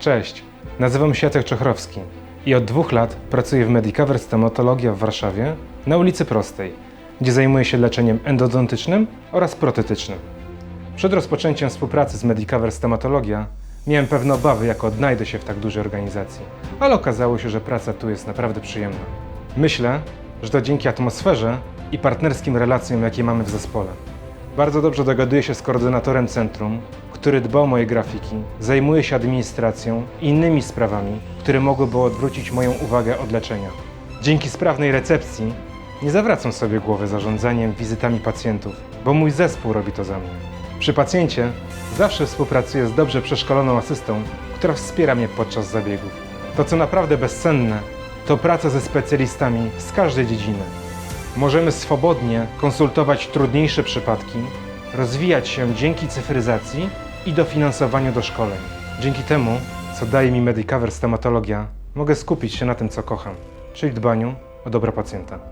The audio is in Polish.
Cześć, nazywam się Jacek Czochrowski i od dwóch lat pracuję w Medicover Stomatologia w Warszawie na ulicy Prostej, gdzie zajmuję się leczeniem endodontycznym oraz protetycznym. Przed rozpoczęciem współpracy z Medicover Stomatologia miałem pewne obawy, jak odnajdę się w tak dużej organizacji, ale okazało się, że praca tu jest naprawdę przyjemna. Myślę, że to dzięki atmosferze i partnerskim relacjom, jakie mamy w zespole. Bardzo dobrze dogaduję się z koordynatorem centrum, który dba o moje grafiki, zajmuje się administracją i innymi sprawami, które mogłyby odwrócić moją uwagę od leczenia. Dzięki sprawnej recepcji nie zawracam sobie głowy zarządzaniem wizytami pacjentów, bo mój zespół robi to za mnie. Przy pacjencie zawsze współpracuję z dobrze przeszkoloną asystą, która wspiera mnie podczas zabiegów. To, co naprawdę bezcenne, to praca ze specjalistami z każdej dziedziny. Możemy swobodnie konsultować trudniejsze przypadki, rozwijać się dzięki cyfryzacji i dofinansowaniu do szkoleń. Dzięki temu, co daje mi Medicover Stomatologia, mogę skupić się na tym, co kocham, czyli dbaniu o dobro pacjenta.